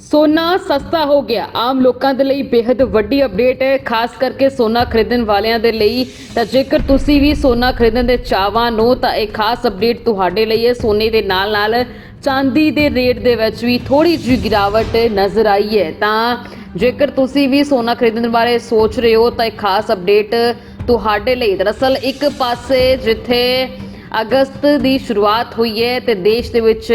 ਸੋਨਾ ਸਸਤਾ ਹੋ ਗਿਆ। ਆਮ ਲੋਕਾਂ ਦੇ ਲਈ ਬੇहद ਵੱਡੀ ਅਪਡੇਟ ਹੈ। ਖਾਸ ਕਰਕੇ ਸੋਨਾ ਖਰੀਦਣ ਵਾਲਿਆਂ ਦੇ ਲਈ। ਤਾਂ ਜੇਕਰ ਤੁਸੀਂ ਵੀ ਸੋਨਾ ਖਰੀਦਣ ਦੇ ਚਾਹਵਾਨ ਹੋ, ਤਾਂ ਇਹ ਖਾਸ ਅਪਡੇਟ ਤੁਹਾਡੇ ਲਈ ਹੈ। ਸੋਨੇ ਦੇ ਨਾਲ ਨਾਲ ਚਾਂਦੀ ਦੇ ਰੇਟ ਦੇ ਵਿੱਚ ਵੀ ਥੋੜੀ ਜਿਹੀ ਗਿਰਾਵਟ ਨਜ਼ਰ ਆਈ ਹੈ। ਤਾਂ ਜੇਕਰ ਤੁਸੀਂ ਵੀ ਸੋਨਾ ਖਰੀਦਣ ਬਾਰੇ ਸੋਚ ਰਹੇ ਹੋ, ਤਾਂ ਇਹ ਖਾਸ ਅਪਡੇਟ ਤੁਹਾਡੇ ਲਈ। ਦਰਅਸਲ ਇੱਕ ਪਾਸੇ ਜਿੱਥੇ ਅਗਸਤ ਦੀ ਸ਼ੁਰੂਆਤ ਹੋਈ ਹੈ ਤੇ ਦੇਸ਼ ਦੇ ਵਿੱਚ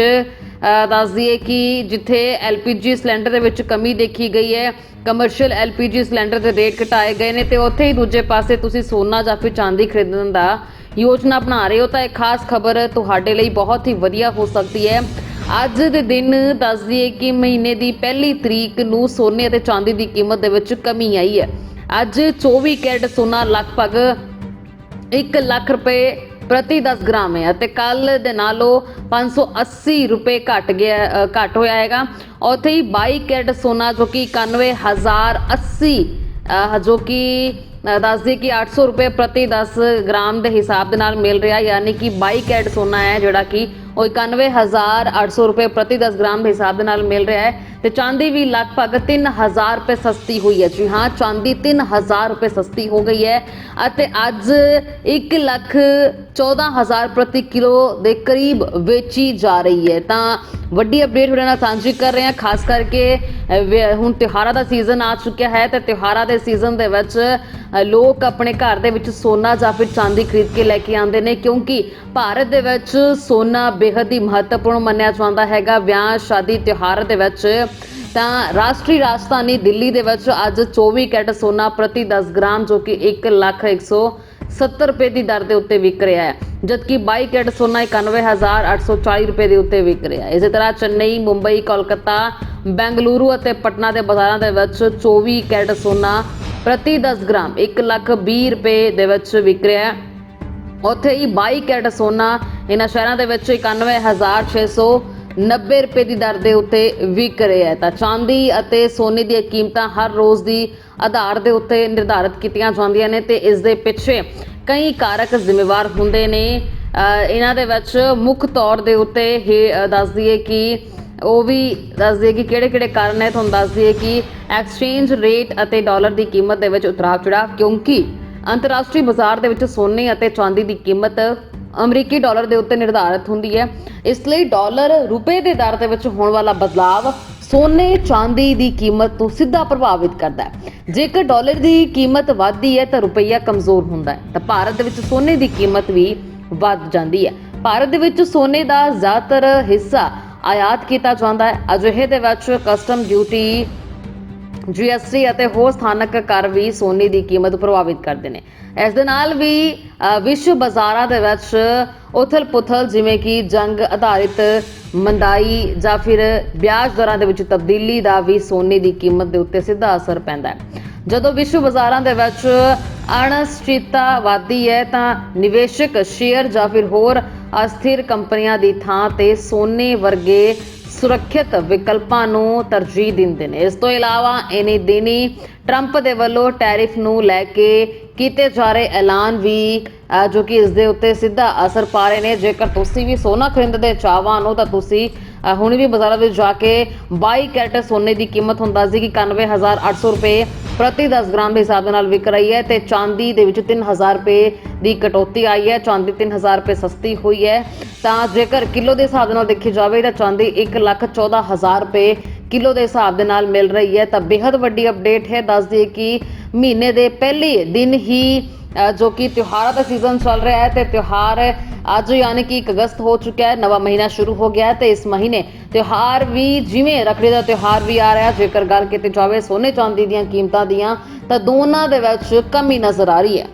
ਦੱਸ ਦਈਏ ਕਿ ਜਿੱਥੇ LPG ਸਿਲੰਡਰ ਦੇ ਵਿੱਚ ਕਮੀ ਦੇਖੀ ਗਈ ਹੈ ਕਮਰਸ਼ੀਅਲ LPG ਸਿਲੰਡਰ ਦੇ ਰੇਟ ਘਟਾਏ ਗਏ ਨੇ ਤੇ ਉੱਥੇ ਹੀ ਦੂਜੇ ਪਾਸੇ ਤੁਸੀਂ ਸੋਨਾ ਜਾਂ ਫਿਰ ਚਾਂਦੀ ਖਰੀਦਣ ਦਾ ਯੋਜਨਾ ਬਣਾ ਰਹੇ ਹੋ ਤਾਂ ਇਹ ਖਾਸ ਖਬਰ ਤੁਹਾਡੇ ਲਈ ਬਹੁਤ ਹੀ ਵਧੀਆ ਹੋ ਸਕਦੀ ਹੈ। ਅੱਜ ਦੇ ਦਿਨ ਦੱਸ ਦਈਏ ਕਿ ਮਹੀਨੇ ਦੀ ਪਹਿਲੀ ਤਰੀਕ ਨੂੰ ਸੋਨੇ ਅਤੇ ਚਾਂਦੀ ਦੀ ਕੀਮਤ ਦੇ ਵਿੱਚ ਕਮੀ ਆਈ ਹੈ। ਅੱਜ 24 ਕੈਰਟ ਸੋਨਾ ਲਗਭਗ 1 ਲੱਖ ਰੁਪਏ ਪ੍ਰਤੀ 10 ਗ੍ਰਾਮ ਹੈ ਅਤੇ ਕੱਲ ਦੇ ਨਾਲੋਂ 580 ਰੁਪਏ ਘਟ ਗਿਆ ਅ, ਘਟ ਹੋਇਆ ਹੈਗਾ। ਉੱਥੇ ਹੀ 22 ਕੈਰਟ ਸੋਨਾ ਜੋ ਕਿ 91080 ਅ, ਜੋ ਕਿ ਅ, ਦੱਸ ਦਈਏ ਕਿ 800 ਰੁਪਏ ਪ੍ਰਤੀ 10 ਗ੍ਰਾਮ ਦੇ ਹਿਸਾਬ ਦੇ ਨਾਲ ਮਿਲ ਰਿਹਾ ਯਾਨੀ ਕਿ 22 ਕੈਰਟ ਸੋਨਾ ਹੈ ਜਿਹੜਾ ਕਿ ਉਹ 91800 ਰੁਪਏ ਪ੍ਰਤੀ 10 ਗ੍ਰਾਮ ਦੇ ਹਿਸਾਬ ਦੇ ਨਾਲ ਮਿਲ ਰਿਹਾ ਹੈ ਤੇ ਚਾਂਦੀ ਵੀ ਲਗਭਗ 3000 ਰੁਪਏ ਸਸਤੀ ਹੋਈ ਹੈ। ਜੀ ਹਾਂ, ਚਾਂਦੀ 3000 ਰੁਪਏ ਸਸਤੀ ਹੋ ਗਈ ਹੈ ਅਤੇ ਅੱਜ 1 ਲੱਖ 14000 ਪ੍ਰਤੀ ਕਿਲੋ ਦੇ ਕਰੀਬ ਵੇਚੀ ਜਾ ਰਹੀ ਹੈ। ਤਾਂ ਵੱਡੀ ਅਪਡੇਟ ਤੁਹਾਡੇ ਨਾਲ ਸਾਂਝੀ ਕਰ ਰਹੇ ਹਾਂ, ਖਾਸ ਕਰਕੇ ਹੁਣ ਤਿਉਹਾਰਾਂ ਦਾ ਸੀਜ਼ਨ ਆ ਚੁੱਕਿਆ ਹੈ ਤੇ ਤਿਉਹਾਰਾਂ ਦੇ ਸੀਜ਼ਨ ਦੇ ਵਿੱਚ ਲੋਕ ਆਪਣੇ ਘਰ ਦੇ ਵਿੱਚ ਸੋਨਾ ਜਾਂ ਫਿਰ ਚਾਂਦੀ ਖਰੀਦ ਕੇ ਲੈ ਕੇ ਆਉਂਦੇ ਨੇ ਕਿਉਂਕਿ ਭਾਰਤ ਦੇ ਵਿੱਚ ਸੋਨਾ ਬੇहद ਹੀ ਮਹੱਤਵਪੂਰਨ ਮੰਨਿਆ ਜਾਂਦਾ ਹੈਗਾ ਵਿਆਹ, ਸ਼ਾਦੀ, ਤਿਉਹਾਰ ਦੇ ਵਿੱਚ। ਤਾਂ ਰਾਸ਼ਟਰੀ ਰਾਜਧਾਨੀ ਦਿੱਲੀ ਦੇ ਵਿੱਚ ਅੱਜ 24 ਕੈਰਟ ਸੋਨਾ ਪ੍ਰਤੀ 10 ਗ੍ਰਾਮ, ਜੋ ਕਿ 1 ਲੱਖ 170 ਰੁਪਏ ਦੀ ਦਰ ਦੇ ਉੱਤੇ ਵਿਕ ਰਿਹਾ ਹੈ। ਜਦਕਿ 22 ਕੈਰਟ ਸੋਨਾ 91840 ਰੁਪਏ ਦੇ ਉੱਤੇ ਵਿਕ ਰਿਹਾ ਹੈ। ਇਸੇ ਤਰ੍ਹਾਂ ਚੇਨਈ, ਮੁੰਬਈ, ਕੋਲਕਾਤਾ, ਬੈਂਗਲੁਰੂ ਅਤੇ ਪਟਨਾ ਦੇ ਬਾਜ਼ਾਰਾਂ ਦੇ ਵਿੱਚ 24 ਕੈਰਟ ਸੋਨਾ ਪ੍ਰਤੀ 10 ਗ੍ਰਾਮ 1 ਲੱਖ 20 ਰੁਪਏ ਦੇ ਵਿੱਚ ਵਿਕ ਰਿਹਾ ਹੈ। ਉੱਥੇ ਹੀ 22 ਕੈਰਟ ਸੋਨਾ ਇਹਨਾਂ ਸ਼ਹਿਰਾਂ ਦੇ ਵਿੱਚ 91690 ਰੁਪਏ ਦੀ ਦਰ ਦੇ ਉੱਤੇ ਵਿਕ ਰਿਹਾ ਹੈ ਤਾਂ ਚਾਂਦੀ ਅਤੇ ਸੋਨੇ ਦੀਆਂ ਕੀਮਤਾਂ ਹਰ ਰੋਜ਼ ਦੀ ਆਧਾਰ ਦੇ ਉੱਤੇ ਨਿਰਧਾਰਤ ਕੀਤੀਆਂ ਜਾਂਦੀਆਂ ਨੇ ਤੇ ਇਸ ਦੇ ਪਿੱਛੇ ਕਈ ਕਾਰਕ ਜ਼ਿੰਮੇਵਾਰ ਹੁੰਦੇ ਨੇ। ਇਹਨਾਂ ਦੇ ਵਿੱਚ ਮੁੱਖ ਤੌਰ ਦੇ ਉੱਤੇ ਇਹ ਅਹ, ਦੱਸ ਦਈਏ ਕਿ ਉਹ ਵੀ ਦੱਸ ਦਈਏ ਕਿ ਕਿਹੜੇ ਕਿਹੜੇ ਕਾਰਨ ਹੈ ਤੁਹਾਨੂੰ ਦੱਸ ਦਈਏ ਕਿ ਐਕਸਚੇਂਜ ਰੇਟ ਅਤੇ ਡਾਲਰ ਦੀ ਕੀਮਤ ਦੇ ਵਿੱਚ ਉਤਰਾਅ ਚੜਾਅ ਕਿਉਂਕਿ ਅੰਤਰਰਾਸ਼ਟਰੀ ਬਾਜ਼ਾਰ ਦੇ ਵਿੱਚ ਸੋਨੇ ਅਤੇ ਚਾਂਦੀ ਦੀ ਕੀਮਤ ਅਮਰੀਕੀ ਡਾਲਰ ਦੇ ਉੱਤੇ ਨਿਰਧਾਰਿਤ ਹੁੰਦੀ ਹੈ। ਇਸ ਲਈ ਡਾਲਰ ਰੁਪਏ ਦੇ ਦਰ ਦੇ ਵਿੱਚ ਹੋਣ ਵਾਲਾ ਬਦਲਾਵ ਸੋਨੇ, ਚਾਂਦੀ ਦੀ ਕੀਮਤ ਤੋਂ ਸਿੱਧਾ ਪ੍ਰਭਾਵਿਤ ਕਰਦਾ ਹੈ। ਜੇਕਰ ਡਾਲਰ ਦੀ ਕੀਮਤ ਵੱਧਦੀ ਹੈ ਤਾਂ ਰੁਪਈਆ ਕਮਜ਼ੋਰ ਹੁੰਦਾ ਹੈ। ਤਾਂ ਭਾਰਤ ਦੇ ਵਿੱਚ ਸੋਨੇ ਦੀ ਕੀਮਤ ਵੀ ਵੱਧ ਜਾਂਦੀ ਹੈ। ਭਾਰਤ ਦੇ ਵਿੱਚ ਸੋਨੇ ਦਾ ਜ਼ਿਆਦਾਤਰ ਹਿੱਸਾ ਆਯਾਤ ਕੀਤਾ ਜਾਂਦਾ ਹੈ। ਅਜਿਹੇ ਦੇ ਵਿੱਚ ਕਸਟਮ ਡਿਊਟੀ ਜੀਐਸਟੀ ਅਤੇ ਹੋਰ ਸਥਾਨਕ ਕਰ ਵੀ ਸੋਨੇ ਦੀ ਕੀਮਤ ਪ੍ਰਭਾਵਿਤ ਕਰਦੇ ਨੇ। ਇਸ ਦੇ ਨਾਲ ਵੀ ਵਿਸ਼ਵ ਬਾਜ਼ਾਰਾਂ ਦੇ ਵਿੱਚ ਉਥਲ-ਪੁਥਲ ਜਿਵੇਂ ਕਿ ਜੰਗ ਆਧਾਰਿਤ ਮੰਦਾਈ ਜਾਂ ਫਿਰ ਵਿਆਜ ਦਰਾਂ ਦੇ ਵਿੱਚ ਤਬਦੀਲੀ ਦਾ ਵੀ ਸੋਨੇ ਦੀ ਕੀਮਤ ਦੇ ਉੱਤੇ ਸਿੱਧਾ ਅਸਰ ਪੈਂਦਾ ਹੈ। ਜਦੋਂ ਵਿਸ਼ਵ ਬਾਜ਼ਾਰਾਂ ਦੇ ਵਿੱਚ ਅਣਸ਼ਚਿਤਾ ਵਾਦੀ ਹੈ ਤਾਂ ਨਿਵੇਸ਼ਕ, ਸ਼ੇਅਰ ਜਾਂ ਫਿਰ ਹੋਰ ਅਸਥਿਰ ਕੰਪਨੀਆਂ ਦੀ ਥਾਂ ਤੇ ਸੋਨੇ ਵਰਗੇ ਸੁਰੱਖਿਅਤ ਵਿਕਲਪਾਂ ਨੂੰ ਤਰਜੀਹ ਦਿੰਦੇ ਨੇ। ਇਸ ਤੋਂ ਇਲਾਵਾ ਇਹਨੇ ਦਿਨੀ ਟਰੰਪ ਦੇ ਵੱਲੋਂ ਟੈਰਿਫ ਨੂੰ ਲੈ ਕੇ ਕੀਤੇ ਜਾ ਰਹੇ ਐਲਾਨ ਵੀ ਜੋ ਕਿ ਇਸ ਦੇ ਉੱਤੇ ਸਿੱਧਾ ਅਸਰ ਪਾ ਰਹੇ ਨੇ। ਜੇਕਰ ਤੁਸੀਂ ਵੀ ਸੋਨਾ ਖਰੀਦਦੇ ਚਾਹਵਾਂ ਚਾਹਵਾਨ ਹੋ, ਤਾਂ ਤੁਸੀਂ ਹੁਣ ਵੀ ਬਾਜ਼ਾਰਾਂ ਵਿੱਚ ਜਾ ਕੇ 22 ਕੈਰਟ ਸੋਨੇ ਦੀ ਕੀਮਤ ਹੁੰਦਾ ਸੀ ਕਿ 91800 ਰੁਪਏ ਪ੍ਰਤੀ 10 ਗ੍ਰਾਮ ਦੇ ਹਿਸਾਬ ਦੇ ਨਾਲ ਵਿਕ ਰਹੀ ਹੈ ਤੇ ਚਾਂਦੀ ਦੇ ਵਿੱਚ 3000 ਰੁਪਏ ਦੀ ਕਟੌਤੀ ਆਈ ਹੈ, ਚਾਂਦੀ 3000 ਰੁਪਏ ਸਸਤੀ ਹੋਈ ਹੈ। ਤਾਂ ਜੇਕਰ ਕਿਲੋ ਦੇ ਹਿਸਾਬ ਦੇ ਨਾਲ ਦੇਖੀ ਜਾਵੇ ਤਾਂ ਚਾਂਦੀ 114000 ਰੁਪਏ ਕਿਲੋ ਦੇ ਹਿਸਾਬ ਦੇ ਨਾਲ ਮਿਲ ਰਹੀ ਹੈ। ਤਾਂ ਬੇहद ਵੱਡੀ ਅਪਡੇਟ ਹੈ। ਦੱਸ ਦਈਏ ਕਿ ਮਹੀਨੇ ਦੇ ਪਹਿਲੇ ਦਿਨ ਹੀ ਜੋ ਕਿ ਤਿਉਹਾਰਾਂ ਦਾ ਸੀਜ਼ਨ ਚੱਲ ਰਿਹਾ ਹੈ ਤੇ ਤਿਉਹਾਰ, ਅੱਜ ਯਾਨੀ ਕਿ 1 ਅਗਸਤ ਹੋ ਚੁੱਕਿਆ ਹੈ, ਨਵਾਂ ਮਹੀਨਾ ਸ਼ੁਰੂ ਹੋ ਗਿਆ ਹੈ ਤੇ ਇਸ ਮਹੀਨੇ ਤਿਉਹਾਰ ਵੀ ਜਿਵੇਂ ਰੱਖੜੀ ਦਾ ਤਿਉਹਾਰ ਵੀ ਆ ਰਿਹਾ ਜੇਕਰ ਗੱਲ ਕੀਤੀ ਜਾਵੇ ਸੋਨੇ ਚਾਂਦੀ ਦੀਆਂ ਕੀਮਤਾਂ ਦੀਆਂ, ਤਾਂ ਦੋਨਾਂ ਦੇ ਵਿੱਚ ਕਮੀ ਨਜ਼ਰ ਆ ਰਹੀ ਹੈ।